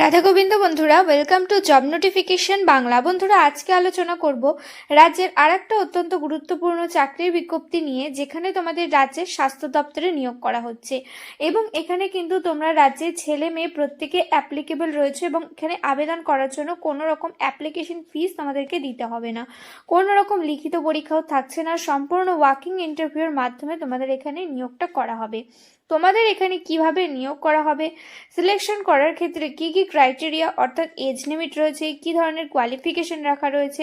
রাধা গোবিন্দ বন্ধুরা welcome to job notification Bangla. বন্ধুরা, আজকে আলোচনা করব রাজ্যের আর একটা অত্যন্ত গুরুত্বপূর্ণ চাকরির বিজ্ঞপ্তি নিয়ে, যেখানে তোমাদের রাজ্যের স্বাস্থ্য দপ্তরে নিয়োগ করা হচ্ছে। এবং এখানে কিন্তু তোমরা রাজ্যের ছেলে মেয়ে প্রত্যেকে অ্যাপ্লিকেবল রয়েছে এবং এখানে আবেদন করার জন্য কোনো রকম অ্যাপ্লিকেশন ফিস তোমাদেরকে দিতে হবে না। কোনো রকম লিখিত পরীক্ষাও থাকছে না। সম্পূর্ণ ওয়াকিং ইন্টারভিউর মাধ্যমে তোমাদের এখানে নিয়োগটা করা হবে। তোমাদের এখানে কীভাবে নিয়োগ করা হবে? সিলেকশন করার ক্ষেত্রে কি কি ক্রাইটেরিয়া অর্থাৎ এজ লিমিট রয়েছে, কি ধরনের কোয়ালিফিকেশন রাখা রয়েছে,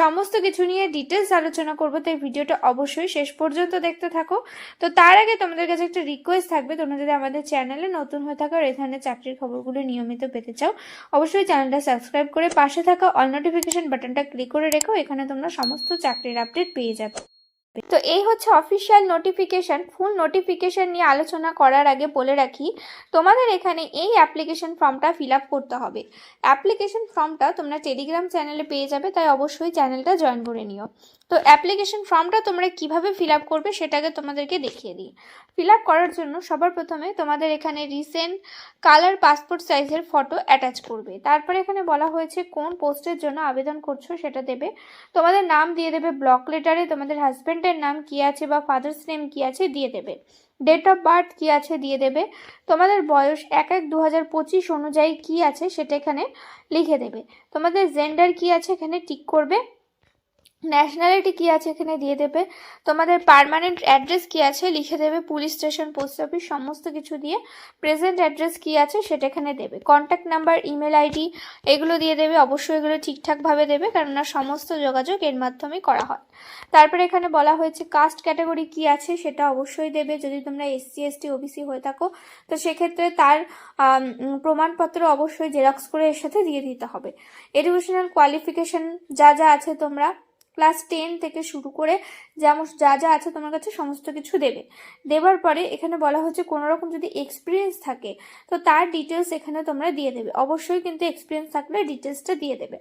সমস্ত কিছু নিয়ে ডিটেলস আলোচনা করব। তাই ভিডিওটা অবশ্যই শেষ পর্যন্ত দেখতে থাকো। তো তার আগে তোমাদের কাছে একটা রিকোয়েস্ট থাকবে, তোমরা যদি আমাদের চ্যানেলে নতুন হয়ে থাকো আর এই ধরনের চাকরির খবরগুলো নিয়মিত পেতে চাও, অবশ্যই চ্যানেলটা সাবস্ক্রাইব করে পাশে থাকা অল নোটিফিকেশন বাটনটা ক্লিক করে রেখো, এখানে তোমরা সমস্ত চাকরির আপডেট পেয়ে যাবে। তো এই হচ্ছে অফিসিয়াল নোটিফিকেশন ফুল নোটিফিকেশন নিয়ে আলোচনা করার আগে বলে রাখি, তোমাদের এখানে এই অ্যাপ্লিকেশন ফর্মটা ফিল আপ করতে হবে। অ্যাপ্লিকেশন ফর্মটা তোমরা টেলিগ্রাম চ্যানেলে পেয়ে যাবে, তাই অবশ্যই চ্যানেলটা জয়েন করে নিও। তো অ্যাপ্লিকেশন ফর্মটা তোমরা কীভাবে ফিল আপ করবে সেটাকে তোমাদেরকে দেখিয়ে দিই। ফিল আপ করার জন্য সবার প্রথমে তোমাদের এখানে রিসেন্ট কালার পাসপোর্ট সাইজের ফটো অ্যাটাচ করবে। তারপরে এখানে বলা হয়েছে কোন পোস্টের জন্য আবেদন করছ সেটা দেবে। তোমাদের নাম দিয়ে দেবে ব্লক লেটারে তোমাদের হাজব্যান্ডের নাম কি আছে বা ফাদার্স নেম কি আছে দিয়ে দেবে। ডেট অফ বার্থ কি আছে দিয়ে দেবে। তোমাদের বয়স এক এক দু হাজার পঁচিশ অনুযায়ী কি আছে সেটা এখানে লিখে দেবে। তোমাদের জেন্ডার কি আছে এখানে টিক করবে। ন্যাশনালিটি কি আছে এখানে দিয়ে দেবে? তোমাদের পার্মানেন্ট অ্যাড্রেস কি আছে লিখে দেবে পুলিশ স্টেশন পোস্ট অফিস সমস্ত কিছু দিয়ে প্রেজেন্ট অ্যাড্রেস কি আছে সেটা এখানে দেবে। কন্ট্যাক্ট নাম্বার ইমেল আইডি এগুলো দিয়ে দেবে, অবশ্যই এগুলো ঠিকঠাকভাবে দেবে কেননা সমস্ত যোগাযোগ এর মাধ্যমে করা হয়। তারপরে এখানে বলা হয়েছে কাস্ট ক্যাটাগরি কি আছে সেটা অবশ্যই দেবে, যদি তোমরা এসসি এসটি ওবিসি হয়ে থাকো, তো সেক্ষেত্রে তার প্রমাণপত্র অবশ্যই জেরক্স করে এর সাথে দিয়ে দিতে হবে। এডুকেশনাল কোয়ালিফিকেশন যা যা আছে তোমরা ক্লাস টেন থেকে শুরু করে যেমন যা যা আছে তোমার কাছে সমস্ত কিছু দেবে। দেওয়ার পরে এখানে বলা হচ্ছে কোনো রকম যদি এক্সপিরিয়েন্স থাকে, তো তার ডিটেলস এখানে তোমরা দিয়ে দেবে। অবশ্যই কিন্তু এক্সপিরিয়েন্স থাকলে ডিটেলসটা দিয়ে দেবে।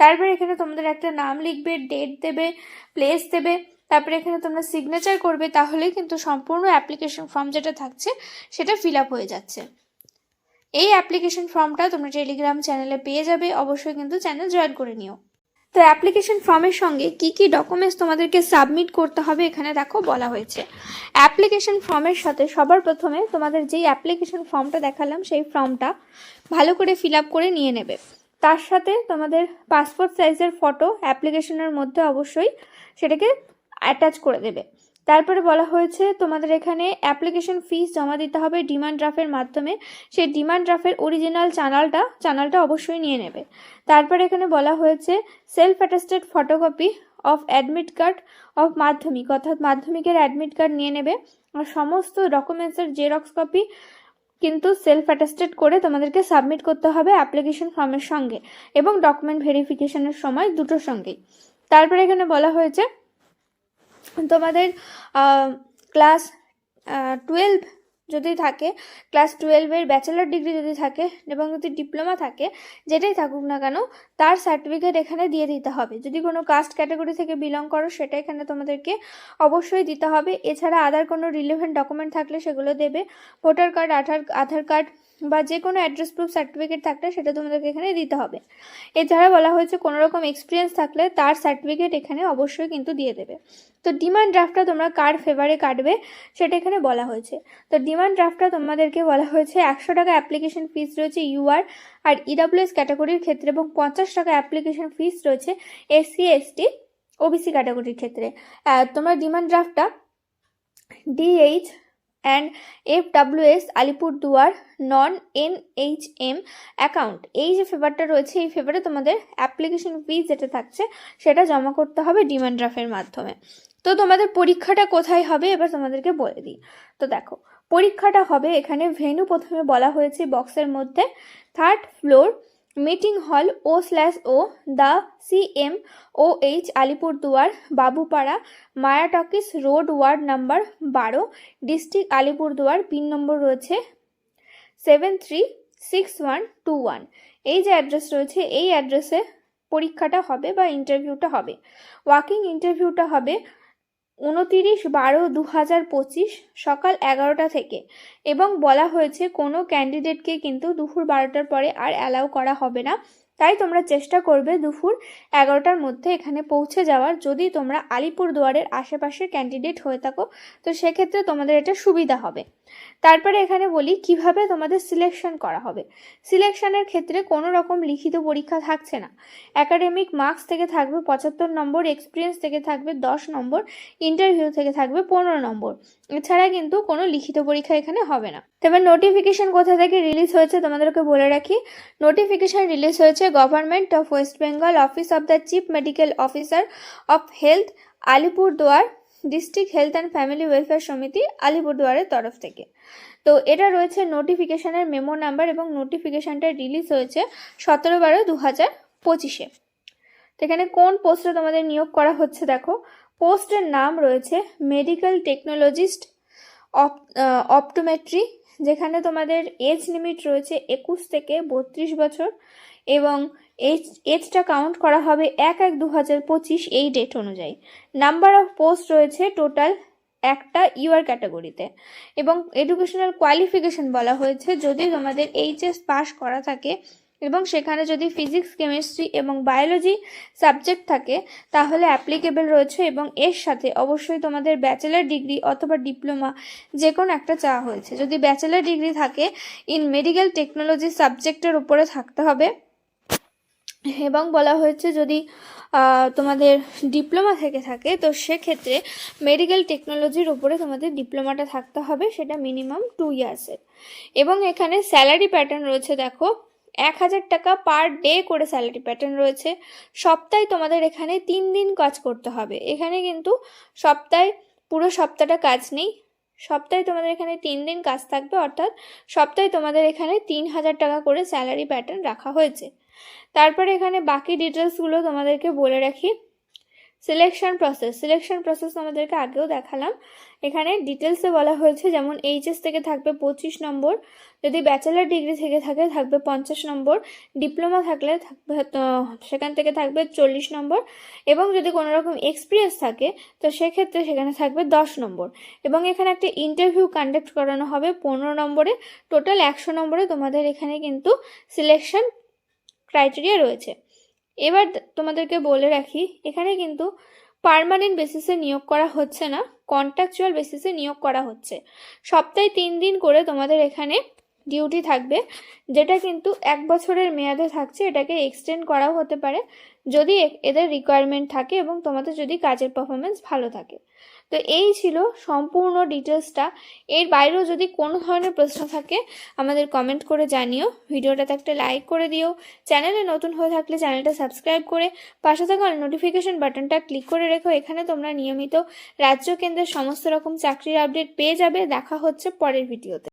তারপরে এখানে তোমাদের একটা নাম লিখবে ডেট দেবে প্লেস দেবে, তারপরে এখানে তোমরা সিগনেচার করবে, তাহলেই কিন্তু সম্পূর্ণ অ্যাপ্লিকেশন ফর্ম যেটা থাকছে সেটা ফিল আপ হয়ে যাচ্ছে। এই অ্যাপ্লিকেশন ফর্মটা তোমরা টেলিগ্রাম চ্যানেলে পেয়ে যাবে। অবশ্যই কিন্তু চ্যানেল জয়েন করে নিও। তো অ্যাপ্লিকেশন ফর্মের সঙ্গে কি কি ডকুমেন্টস তোমাদেরকে সাবমিট করতে হবে এখানে দেখো বলা হয়েছে। অ্যাপ্লিকেশন ফর্মের সাথে সবার প্রথমে তোমাদের যেই অ্যাপ্লিকেশন ফর্মটা দেখালাম সেই ফর্মটা ভালো করে ফিল করে নিয়ে নেবে। তার সাথে তোমাদের পাসপোর্ট সাইজের ফটো অ্যাপ্লিকেশনের মধ্যে অবশ্যই সেটাকে অ্যাটাচ করে দেবে। তারপরে বলা হয়েছে, তোমাদের এখানে অ্যাপ্লিকেশন ফিস জমা দিতে হবে ডিমান্ড ড্রাফের মাধ্যমে। সেই ডিমান্ড ড্রাফের অরিজিনাল চ্যানেলটা চ্যানেলটা অবশ্যই নিয়ে নেবে। তারপরে এখানে বলা হয়েছে self attested photocopy of admit card of Madhyamik, অর্থাৎ মাধ্যমিকের অ্যাডমিট কার্ড নিয়ে নেবে। আর সমস্ত ডকুমেন্টসের জেরক্স কপি কিন্তু সেলফ অ্যাটাস্টেড করে তোমাদেরকে সাবমিট করতে হবে অ্যাপ্লিকেশন ফর্মের সঙ্গে এবং ডকুমেন্ট ভেরিফিকেশনের সময় দুটোর সঙ্গেই। তারপরে এখানে বলা হয়েছে তোমাদের ক্লাস টুয়েলভ যদি থাকে ক্লাস টুয়েলভের ব্যাচেলার ডিগ্রি যদি থাকে এবং যদি ডিপ্লোমা থাকে, যেটাই থাকুক না কেন, তার সার্টিফিকেট এখানে দিয়ে দিতে হবে। যদি কোনো কাস্ট ক্যাটাগরি থেকে বিলং করো, সেটা এখানে তোমাদেরকে অবশ্যই দিতে হবে। এছাড়া আদার কোনো রিলেভেন্ট ডকুমেন্ট থাকলে সেগুলো দেবে। Voter card Aadhaar Aadhaar card বা যে কোনো অ্যাড্রেস প্রুফ সার্টিফিকেট থাকলে সেটা তোমাদেরকে এখানে দিতে হবে। এছাড়া বলা হয়েছে কোনো রকম এক্সপিরিয়েন্স থাকলে তার সার্টিফিকেট এখানে অবশ্যই কিন্তু দিয়ে দেবে। তো ডিমান্ড ড্রাফটটা তোমরা কার ফেভারে কাটবে সেটা এখানে বলা হয়েছে। তো ডিমান্ড ড্রাফটটা তোমাদেরকে বলা হয়েছে একশো টাকা অ্যাপ্লিকেশন ফিস রয়েছে ইউআর আর ইডাব্লিউএস ক্যাটাগরির ক্ষেত্রে এবং পঞ্চাশ টাকা অ্যাপ্লিকেশন ফিস রয়েছে এসসি এসটি ওবিসি ক্যাটাগরির ক্ষেত্রে। তোমরা demand ড্রাফটটা DH and F WS Alipurduar non N H M account. এই যে ফেভারটা রয়েছে, এই ফেভারে তোমাদের অ্যাপ্লিকেশন ফিস যেটা থাকছে, সেটা জমা করতে হবে ডিমান্ড ড্রাফের মাধ্যমে। তো তোমাদের পরীক্ষাটা কোথায় হবে, এবার তোমাদেরকে বলে দিই। তো দেখো, পরীক্ষাটা হবে এখানে, ভেনু প্রথমে বলা হয়েছে বক্সের মধ্যে, third floor meeting hall O slash O the C M O H Alipurduar Babupara মায়াটকিস road ward number বারো, ডিস্ট্রিক্ট আলিপুরদুয়ার পিন নম্বর রয়েছে seven three six one two one. এই যে অ্যাড্রেস রয়েছে, এই অ্যাড্রেসে পরীক্ষাটা হবে বা ইন্টারভিউটা হবে। ওয়াকিং ইন্টারভিউটা হবে উনতিরিশ বারো দু হাজার পঁচিশ সকাল এগারোটা থেকে এবং বলা হয়েছে কোনো ক্যান্ডিডেটকে কিন্তু দুপুর বারোটার পরে আর অ্যালাউ করা হবে না। তাই তোমরা চেষ্টা করবে দুপুর এগারোটার মধ্যে এখানে পৌঁছে যাওয়ার। যদি তোমরা আলিপুরদুয়ারের আশেপাশের ক্যান্ডিডেট হয়ে থাকো, তো সেক্ষেত্রে তোমাদের এটা সুবিধা হবে। তারপরে এখানে বলি কীভাবে তোমাদের সিলেকশন করা হবে। সিলেকশনের ক্ষেত্রে কোনো রকম লিখিত পরীক্ষা থাকছে না। একাডেমিক মার্কস থেকে থাকবে পঁচাত্তর নম্বর এক্সপিরিয়েন্স থেকে থাকবে দশ নম্বর ইন্টারভিউ থেকে থাকবে পনেরো নম্বর। এছাড়া কিন্তু কোনো লিখিত পরীক্ষা এখানে হবে না। তবে নোটিফিকেশন কোথা থেকে রিলিজ হয়েছে তোমাদেরকে বলে রাখি। নোটিফিকেশন রিলিজ হয়েছে government of West Bengal office of the chief medical officer of health Alipurduar district health and family welfare সমিতি আলিপুরদুয়ারের তরফ থেকে। তো এটা রয়েছে নোটিফিকেশনের মেমো নাম্বার এবং নোটিফিকেশানটা রিলিজ হয়েছে সতেরো বারো দু হাজার পঁচিশে এখানে কোন পোস্টে তোমাদের নিয়োগ করা হচ্ছে দেখো। পোস্টের নাম রয়েছে মেডিকেল টেকনোলজিস্ট অপ অপটোমেট্রি যেখানে তোমাদের এজ লিমিট রয়েছে একুশ থেকে বত্রিশ বছর এবং এজ এজটা কাউন্ট করা হবে এক এক দু হাজার পঁচিশ এই ডেট অনুযায়ী। নাম্বার অফ পোস্ট রয়েছে টোটাল একটা ইউআর ক্যাটাগরিতে এবং এডুকেশনাল কোয়ালিফিকেশন বলা হয়েছে। যদি তোমাদের এইচএস পাস করা থাকে এবং সেখানে যদি ফিজিক্স কেমিস্ট্রি এবং বায়োলজি সাবজেক্ট থাকে, তাহলে অ্যাপ্লিকেবল রয়েছে এবং এর সাথে অবশ্যই তোমাদের ব্যাচেলার ডিগ্রি অথবা ডিপ্লোমা যে কোনো একটা চাওয়া হয়েছে। যদি ব্যাচেলার ডিগ্রি থাকে ইন মেডিকেল টেকনোলজি সাবজেক্টের উপরে থাকতে হবে। এবং বলা হয়েছে যদি তোমাদের ডিপ্লোমা থেকে থাকে, তো সেক্ষেত্রে মেডিকেল টেকনোলজির উপরে তোমাদের ডিপ্লোমাটা থাকতে হবে, সেটা মিনিমাম টু ইয়ার্সের এবং এখানে স্যালারি প্যাটার্ন রয়েছে, দেখো। এক হাজার টাকা পার ডে করে স্যালারি প্যাটার্ন রয়েছে। সপ্তাহে তোমাদের এখানে তিন দিন কাজ করতে হবে। এখানে কিন্তু সপ্তাহে, পুরো সপ্তাহটা কাজ নেই। সপ্তাহে তোমাদের এখানে তিন দিন কাজ থাকবে, অর্থাৎ সপ্তাহে তোমাদের এখানে তিন হাজার টাকা করে স্যালারি প্যাটার্ন রাখা হয়েছে। তারপরে এখানে বাকি ডিটেলসগুলো তোমাদেরকে বলে রাখি। সিলেকশন প্রসেস সিলেকশন প্রসেস আমাদেরকে আগেও দেখালাম। এখানে ডিটেলসে বলা হয়েছে, যেমন এইচএস থেকে থাকবে পঁচিশ নম্বর, যদি ব্যাচেলার ডিগ্রি থেকে থাকে থাকবে পঞ্চাশ নম্বর ডিপ্লোমা থাকলে থাকবে সেখান থেকে থাকবে চল্লিশ নম্বর, এবং যদি কোনো রকম এক্সপিরিয়েন্স থাকে, তো সেক্ষেত্রে সেখানে থাকবে দশ নম্বর। এবং এখানে একটা ইন্টারভিউ কন্ডাক্ট করানো হবে পনেরো নম্বরে। টোটাল একশো নম্বরে তোমাদের এখানে কিন্তু সিলেকশন ক্রাইটেরিয়া রয়েছে। এবার তোমাদেরকে বলে রাখি, এখানে কিন্তু পারমানেন্ট বেসিসে নিয়োগ করা হচ্ছে না কন্ট্রাকচুয়াল বেসিসে নিয়োগ করা হচ্ছে। সপ্তাহে তিন দিন করে তোমাদের এখানে ডিউটি থাকবে, যেটা কিন্তু এক বছরের মেয়াদে থাকছে, এটাকে এক্সটেন্ড করাও হতে পারে, যদি এদের রিকোয়ারমেন্ট থাকে এবং তোমাদের যদি কাজের পারফরমেন্স ভালো থাকে। তো এই ছিল সম্পূর্ণ ডিটেলসটা। এর বাইরেও যদি কোনো ধরনের প্রশ্ন থাকে, আমাদের কমেন্ট করে জানিও। ভিডিওটাতে একটা লাইক করে দিও। চ্যানেলে নতুন হয়ে থাকলে চ্যানেলটা সাবস্ক্রাইব করে পাশে থাকা নোটিফিকেশন বাটনটা ক্লিক করে রেখো। এখানে তোমরা নিয়মিত রাজ্য কেন্দ্রের সমস্ত রকম চাকরির আপডেট পেয়ে যাবে। দেখা হচ্ছে পরের ভিডিওতে